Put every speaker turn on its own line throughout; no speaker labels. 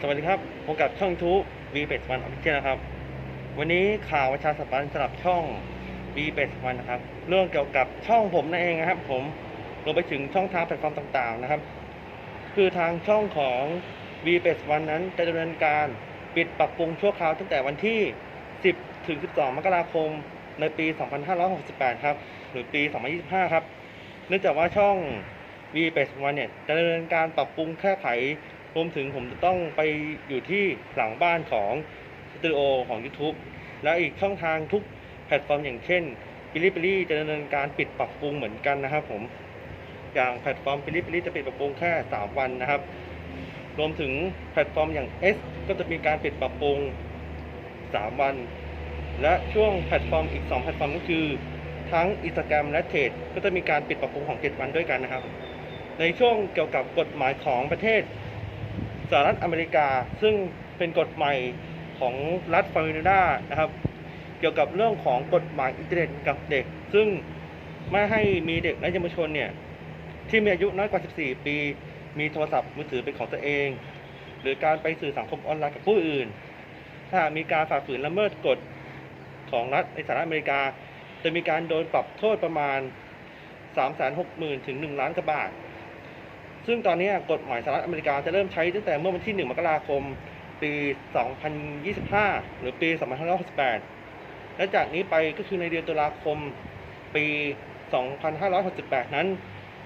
สวัสดีครับพบกับช่องทูบ v 8 1 Official นะครับ วันนี้ข่าวประชาสัมพันธ์สำหรับช่อง v 8 1นะครับ เรื่องเกี่ยวกับช่องผมนั่นเองนะครับ ผมรวมไปถึงช่องทางแพลตฟอร์มต่างๆนะครับ คือทางช่องของ v 8 1นั้นจะดำเนินการปิดปรับปรุงชั่วคราวตั้งแต่วันที่ 10 ถึง 12 มกราคม ในปี 2568 ครับ หรือปี 2025 ครับ เนื่องจากว่าช่อง v 8 1เนี่ยจะดำเนินการปรับปรุงแก้ไข รวมถึงผมจะต้องไปอยู่ที่หลังบ้านของสตูดิโอของ YouTube และอีกช่องทางทุกแพลตฟอร์มอย่างเช่น b i l i b i l i จะดำเนินการปิดปรับปรุงเหมือนกันนะครับผมอย่างแพลตฟอร์ม b i l i b i l i จะปิดปรับปรุงแค่ 3 วันนะครับ รวมถึงแพลตฟอร์มอย่าง S ก็จะมีการปิดปรับปรุง 3 วัน และช่วงแพลตฟอร์มอีก 2 แพลตฟอร์มก็คือ ทั้ง Instagram และ t ท d ก็จะมีการปิดปรับปรุงของ 7 วันด้วยกันนะครับ ในช่วงเกี่ยวกับกฎหมายของประเทศ สหรัฐอเมริกา ซึ่งเป็นกฎใหม่ของรัฐฟลอริดานะครับ เกี่ยวกับเรื่องของกฎหมายอินเทอร์เน็ตกับเด็ก ซึ่งไม่ให้มีเด็กและเยาวชนเนี่ยที่มีอายุน้อยกว่า 14 ปี มีโทรศัพท์มือถือเป็นของตัวเอง หรือการไปสื่อสังคมออนไลน์กับผู้อื่น ถ้ามีการฝ่าฝืนละเมิดกฎของรัฐในสหรัฐอเมริกา จะมีการโดนปรับโทษประมาณ 360,000 ถึง 1 ล้านกว่าบาท ซึ่งตอนนี้กฎหมายสหรัฐอเมริกาจะเริ่มใช้ตั้งแต่เมื่อวันที่ 1 มกราคม ปี 2025 หรือปี 2568 และจากนี้ไปก็คือในเดือนตุลาคม ปี 2568 นั้น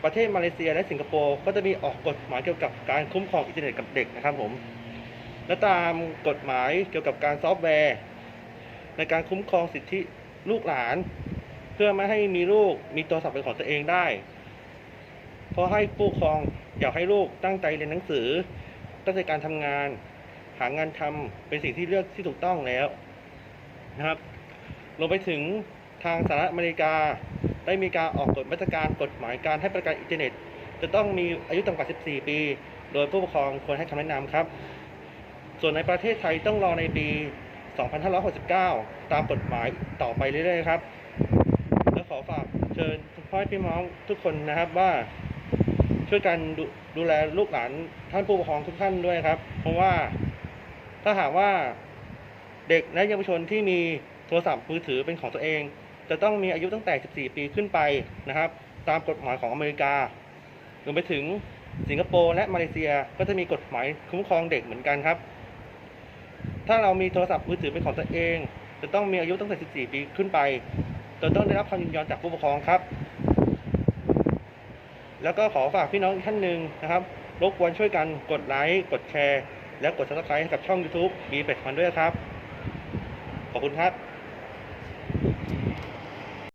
ประเทศมาเลเซียและสิงคโปร์ก็จะมีออกกฎหมายเกี่ยวกับการคุ้มครองอินเทอร์เน็ตกับเด็กนะครับผม และตามกฎหมายเกี่ยวกับการซอฟต์แวร์ ในการคุ้มครองสิทธิลูกหลาน เพื่อไม่ให้มีลูกมีโทรศัพท์เป็นของตัวเองได้ เพราะให้ผู้ปกครองอยากให้ลูกตั้งใจเรียนหนังสือ ตั้งใจการทำงาน หางานทำเป็นสิ่งที่เลือกที่ถูกต้องแล้วนะครับรวมไปถึงทางสหรัฐอเมริกา ได้มีการออกกฎมาตรการกฎหมายการให้บริการอินเทอร์เน็ต จะต้องมีอายุต่ำกว่า 14 ปี โดยผู้ปกครองควรให้คำแนะนำครับ ส่วนในประเทศไทยต้องรอในปี 2569 ตามกฎหมายต่อไปเรื่อยๆครับ และขอฝากเชิญพ่อพี่น้องทุกคนนะครับว่า ช่วยกันดูดูแลลูกหลานท่านผู้ปกครองทุกท่านด้วยครับ เพราะว่าถ้าหากว่าเด็กและเยาวชนที่มีโทรศัพท์มือถือเป็นของตัวเอง จะต้องมีอายุตั้งแต่ 14 ปีขึ้นไปนะครับ ตามกฎหมายของอเมริการวมไปถึงสิงคโปร์และมาเลเซียก็จะมีกฎหมายคุ้มครองเด็กเหมือนกันครับ ถ้าเรามีโทรศัพท์มือถือเป็นของตัวเอง จะต้องมีอายุตั้งแต่ 14 ปีขึ้นไปจะต้องได้รับความยินยอมจากผู้ปกครองครับ แล้วก็ขอฝากพี่น้องอีกท่านหนึ่งนะครับ รบกวนช่วยกันกดไลค์ กดแชร์ และกดซับสไครต์ให้กับช่อง YouTube มีเป็ดมันด้วยครับ ขอบคุณครับ